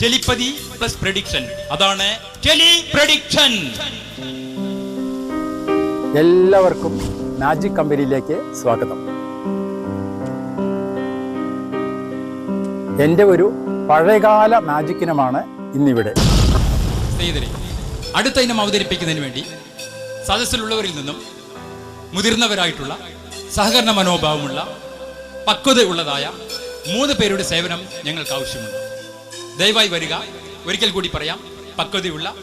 Telepathy plus prediction അതാണ് tele prediction എല്ലാവർക്കും magic കമ്പനിയിലേക്ക് സ്വാഗതം. എന്റെ ഒരു പഴയകാല മാജിക് ഇനമാണ് ഇന്നിവിടെ. സ്നേഹിതരെ അടുത്ത ഇനം അവതരിപ്പിക്കുന്നതിന് വേണ്ടി സദസ്സിലുള്ളവരിൽ നിന്നും മുതിർന്നവരായിട്ടുള്ള സഹകരണ മനോഭാവമുള്ള പക്വതയുള്ളതായ മൂന്ന് പേരുടെ സേവനം ഞങ്ങൾക്ക് ആവശ്യമുണ്ട്. ദയവായി വരിക. ഒരിക്കൽ കൂടി പറയാം. പക്വതയുള്ള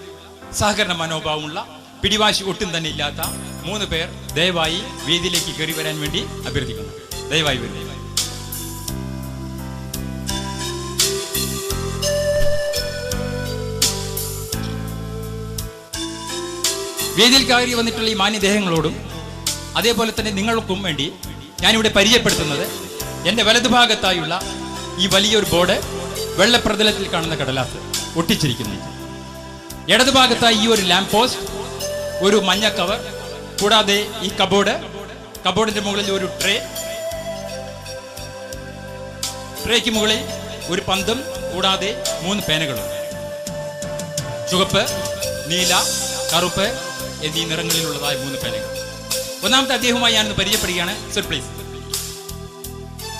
സഹകരണ മനോഭാവമുള്ള പിടിവാശി ഒട്ടും തന്നെ ഇല്ലാത്ത മൂന്ന് പേർ ദയവായി വേദിയിലേക്ക് കയറി വരാൻ വേണ്ടി അഭ്യർത്ഥിക്കുന്നു. ദയവായി വരിക. വേദിയിൽ കയറി വന്നിട്ടുള്ള ഈ മാന്യദേഹങ്ങളോടും അതേപോലെ തന്നെ നിങ്ങൾക്കും വേണ്ടി ഞാനിവിടെ പരിചയപ്പെടുത്തുന്നത് എന്റെ വലതുഭാഗത്തായുള്ള ഈ വലിയൊരു ബോർഡ് വെള്ളപ്രതലത്തിൽ കാണുന്ന കടലാസ് ഒട്ടിച്ചിരിക്കുന്നു. ഇടതുഭാഗത്തായി ഈ ഒരു ലാമ്പ് പോസ്റ്റ് ഒരു മഞ്ഞ കവർ കൂടാതെ ഈ കബോർഡ് കബോർഡിന്റെ മുകളിൽ ഒരു ട്രേ ട്രേക്ക് മുകളിൽ ഒരു പന്തും കൂടാതെ മൂന്ന് പേനകളും. ചുവപ്പ് നീല കറുപ്പ് എന്നീ നിറങ്ങളിലുള്ളതായ മൂന്ന് പേനകൾ. ഒന്നാമത്തെ അദ്ദേഹവുമായി ഞാനൊന്ന് പരിചയപ്പെടുകയാണ്. സർ പ്ലീസ്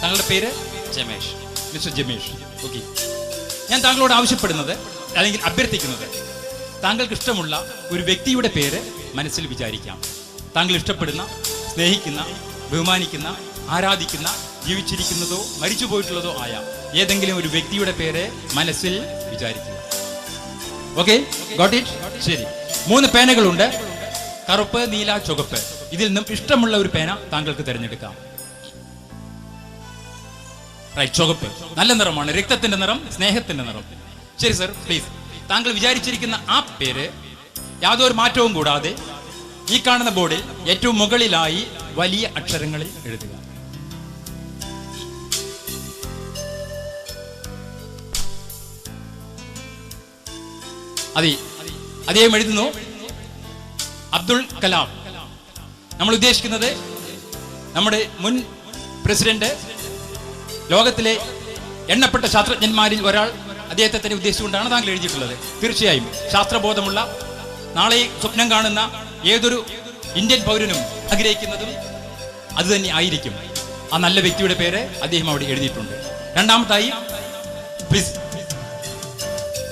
താങ്കളുടെ പേര് ജമേഷ് മിസ്റ്റർ ജമേഷ്. ഓക്കെ. ഞാൻ താങ്കളോട് ആവശ്യപ്പെടുന്നത് അല്ലെങ്കിൽ അഭ്യർത്ഥിക്കുന്നത് താങ്കൾക്ക് ഇഷ്ടമുള്ള ഒരു വ്യക്തിയുടെ പേര് മനസ്സിൽ വിചാരിക്കാം. താങ്കൾ ഇഷ്ടപ്പെടുന്ന സ്നേഹിക്കുന്ന ബഹുമാനിക്കുന്ന ആരാധിക്കുന്ന ജീവിച്ചിരിക്കുന്നതോ മരിച്ചു പോയിട്ടുള്ളതോ ആയ ഏതെങ്കിലും ഒരു വ്യക്തിയുടെ പേര് മനസ്സിൽ വിചാരിക്കുക. ഓക്കെ? ഗോട്ട് ഇറ്റ് ശരി. മൂന്ന് പേനകളുണ്ട്. കറുപ്പ് നീല ചുവപ്പ്. ഇതിൽ നിന്നും ഇഷ്ടമുള്ള ഒരു പേന താങ്കൾക്ക് തിരഞ്ഞെടുക്കാം. ചുവപ്പ്. നല്ല നിറമാണ്. രക്തത്തിന്റെ നിറം സ്നേഹത്തിന്റെ നിറം. ശരി സർ പ്ലീസ് താങ്കൾ വിചാരിച്ചിരിക്കുന്ന ആ പേര് യാതൊരു മാറ്റവും കൂടാതെ ഈ കാണുന്ന ബോർഡിൽ ഏറ്റവും മുകളിലായി വലിയ അക്ഷരങ്ങളിൽ എഴുതുക. അതെ. അദ്ദേഹം എഴുതുന്നു അബ്ദുൾ കലാം. നമ്മൾ ഉദ്ദേശിക്കുന്നത് നമ്മുടെ മുൻ പ്രസിഡന്റ് ലോകത്തിലെ എണ്ണപ്പെട്ട ശാസ്ത്രജ്ഞന്മാരിൽ ഒരാൾ അദ്ദേഹത്തെ തന്നെ ഉദ്ദേശിച്ചുകൊണ്ടാണ് താങ്കൾ എഴുതിയിട്ടുള്ളത്. തീർച്ചയായും ശാസ്ത്രബോധമുള്ള നാളെ സ്വപ്നം കാണുന്ന ഏതൊരു ഇന്ത്യൻ പൗരനും ആഗ്രഹിക്കുന്നതും അത് തന്നെ ആയിരിക്കും. ആ നല്ല വ്യക്തിയുടെ പേര് അദ്ദേഹം അവിടെ എഴുതിയിട്ടുണ്ട്. രണ്ടാമതായി പ്ലീസ്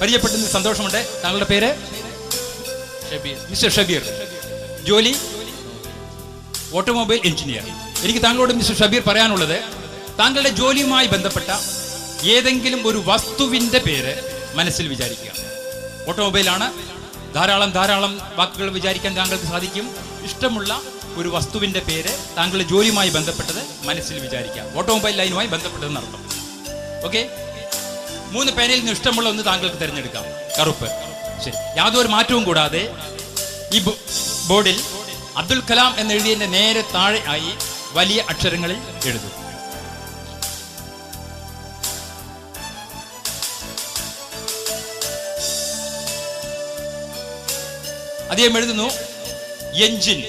പരിചയപ്പെട്ടതിൽ സന്തോഷമുണ്ട്. താങ്കളുടെ പേര്? മിസ്റ്റർ ഷബീർ. ജോലി? Automobile engineer. എനിക്ക് താങ്കളോട് മിസ്റ്റർ ഷബീർ പറയാനുള്ളത് താങ്കളുടെ ജോലിയുമായി ബന്ധപ്പെട്ട ഏതെങ്കിലും ഒരു വസ്തുവിന്റെ പേര് മനസ്സിൽ വിചാരിക്കുക. ഓട്ടോമൊബൈലാണ്. ധാരാളം ധാരാളം വാക്കുകൾ വിചാരിക്കാൻ താങ്കൾക്ക് സാധിക്കും. ഇഷ്ടമുള്ള ഒരു വസ്തുവിന്റെ പേര് താങ്കളുടെ ജോലിയുമായി ബന്ധപ്പെട്ടത് മനസ്സിൽ വിചാരിക്കുക. ഓട്ടോമൊബൈൽ ലൈനുമായി ബന്ധപ്പെട്ടതെന്ന് അർത്ഥം. ഓക്കെ? മൂന്ന് പേനയിൽ നിന്ന് ഇഷ്ടമുള്ള ഒന്ന് താങ്കൾക്ക് തിരഞ്ഞെടുക്കാം. കറുപ്പ്. ശരി. യാതൊരു മാറ്റവും കൂടാതെ ഈ ബോർഡിൽ അബ്ദുൽ കലാം എന്നെഴുതിയതിന്റെ നേരെ താഴെ ആയി വലിയ അക്ഷരങ്ങളിൽ എഴുതും അദ്ദേഹം എഴുതുന്നു engine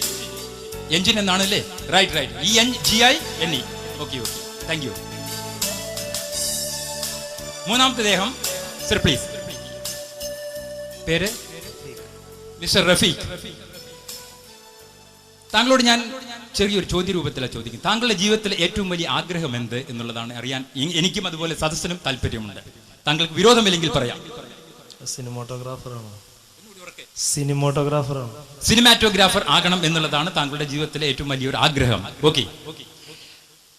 engine എന്നാണല്ലേ? Right right E N G I N E okay okay thank you മൂന്നാമത്തെ ദേഹം സർ പ്ലീസ് പേര്? മിസ്റ്റർ റഫീഖ്. താങ്കളോട് ഞാൻ ചെറിയൊരു ചോദ്യ രൂപത്തിലാണ് ചോദിക്കും താങ്കളുടെ ജീവിതത്തിലെ ഏറ്റവും വലിയ ആഗ്രഹം എന്ത് എന്നുള്ളതാണ് അറിയാൻ എനിക്കും അതുപോലെ സദസ്സിനും താല്പര്യമുണ്ട്. താങ്കൾക്ക് വിരോധമില്ലെങ്കിൽ പറയാം. സിനിമാറ്റോഗ്രാഫറാണ് സിനിമാറ്റോഗ്രാഫറാണ് സിനിമാറ്റോഗ്രാഫർ ആകണം എന്നുള്ളതാണ് താങ്കളുടെ ജീവിതത്തിലെ ഏറ്റവും വലിയൊരു ആഗ്രഹം. ഓക്കെ.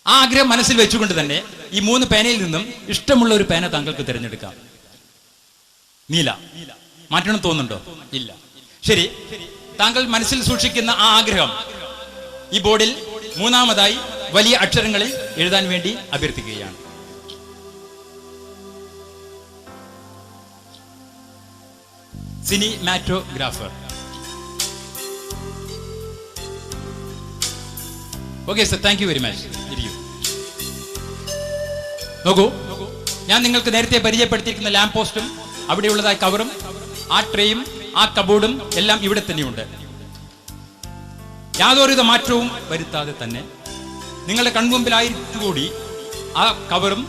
ആ ആഗ്രഹം മനസ്സിൽ വെച്ചുകൊണ്ട് തന്നെ ഈ മൂന്ന് പേനയിൽ നിന്നും ഇഷ്ടമുള്ള ഒരു പേന താങ്കൾക്ക് തിരഞ്ഞെടുക്കാം. നീല. മാറ്റണം തോന്നുന്നുണ്ടോ? ഇല്ല. ശരി. താങ്കൾ മനസ്സിൽ സൂക്ഷിക്കുന്ന ആ ആഗ്രഹം ഈ ബോർഡിൽ മൂന്നാമതായി വലിയ അക്ഷരങ്ങളിൽ എഴുതാൻ വേണ്ടി അഭ്യർത്ഥിക്കുകയാണ്. Cinematographer. Okay sir thank you very much ഇരിക്കൂ നോക്കൂ ഞാൻ നിങ്ങൾക്ക് നേരത്തെ പരിചയപ്പെടുത്തിയിരിക്കുന്ന ലാമ്പ് പോസ്റ്റും അവിടെയുള്ളതായ കവറും ആ ട്രേയും ആ കബോർഡും എല്ലാം ഇവിടെ തന്നെയുണ്ട്. യാതൊരുവിധ മാറ്റവും വരുത്താതെ തന്നെ നിങ്ങളുടെ കൺമുമ്പിലായിട്ട് കൂടി ആ കവറും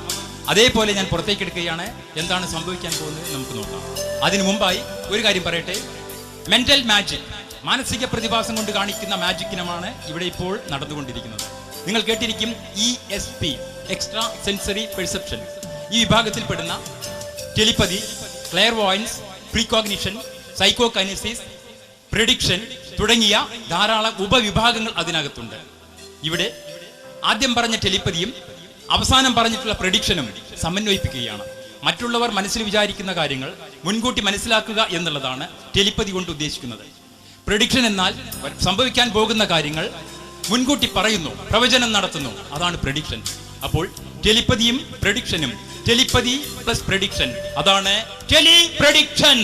അതേപോലെ ഞാൻ പുറത്തേക്ക് എടുക്കുകയാണ് എന്താണ് സംഭവിക്കാൻ പോകുന്നത് നമുക്ക് നോക്കാം. അതിനു മുമ്പായി ഒരു കാര്യം പറയട്ടെ. മെന്റൽ മാജിക് മാനസിക പ്രതിഭാസം കൊണ്ട് കാണിക്കുന്ന മാജിക് ഇനമാണ് ഇവിടെ ഇപ്പോൾ നടന്നുകൊണ്ടിരിക്കുന്നത്. നിങ്ങൾ കേട്ടിരിക്കും E S P extrasensory perception ഈ വിഭാഗത്തിൽപ്പെടുന്ന telepathy clairvoyance precognition psychokinesis prediction തുടങ്ങിയ ധാരാളം ഉപവിഭാഗങ്ങൾ അതിനകത്തുണ്ട്. ഇവിടെ ആദ്യം പറഞ്ഞ ടെലിപ്പതിയും അവസാനം പറഞ്ഞിട്ടുള്ള പ്രഡിക്ഷനും സമന്വയിപ്പിക്കുകയാണ്. മറ്റുള്ളവർ മനസ്സിൽ വിചാരിക്കുന്ന കാര്യങ്ങൾ മുൻകൂട്ടി മനസ്സിലാക്കുക എന്നുള്ളതാണ് ടെലിപ്പതി കൊണ്ട് ഉദ്ദേശിക്കുന്നത്. പ്രഡിക്ഷൻ എന്നാൽ സംഭവിക്കാൻ പോകുന്ന കാര്യങ്ങൾ മുൻകൂട്ടി പറയുന്നു പ്രവചനം നടത്തുന്നു. അതാണ് പ്രഡിക്ഷൻ അപ്പോൾ ടെലിപ്പതിയും പ്രഡിക്ഷനും ടെലിപ്പതി പ്ലസ് പ്രഡിക്ഷൻ അതാണ് ടെലി പ്രഡിക്ഷൻ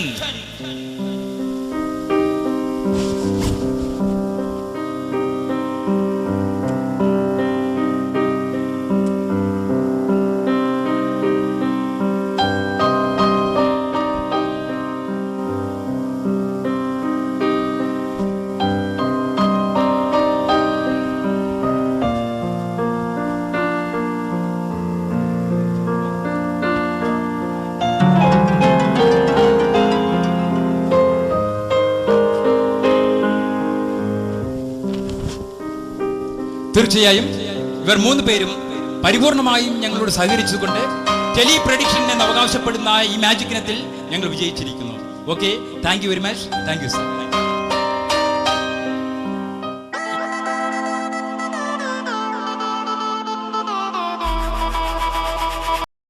തീർച്ചയായും ഇവർ മൂന്ന് പേരും പരിപൂർണമായും ഞങ്ങളോട് സഹകരിച്ചുകൊണ്ട് ടെലി പ്രഡിക്ഷൻ എന്ന് അവകാശപ്പെടുന്ന ഈ മാജിക് ഇനത്തിൽ ഞങ്ങൾ വിജയിച്ചിരിക്കുന്നു. Okay thank you very much thank you sir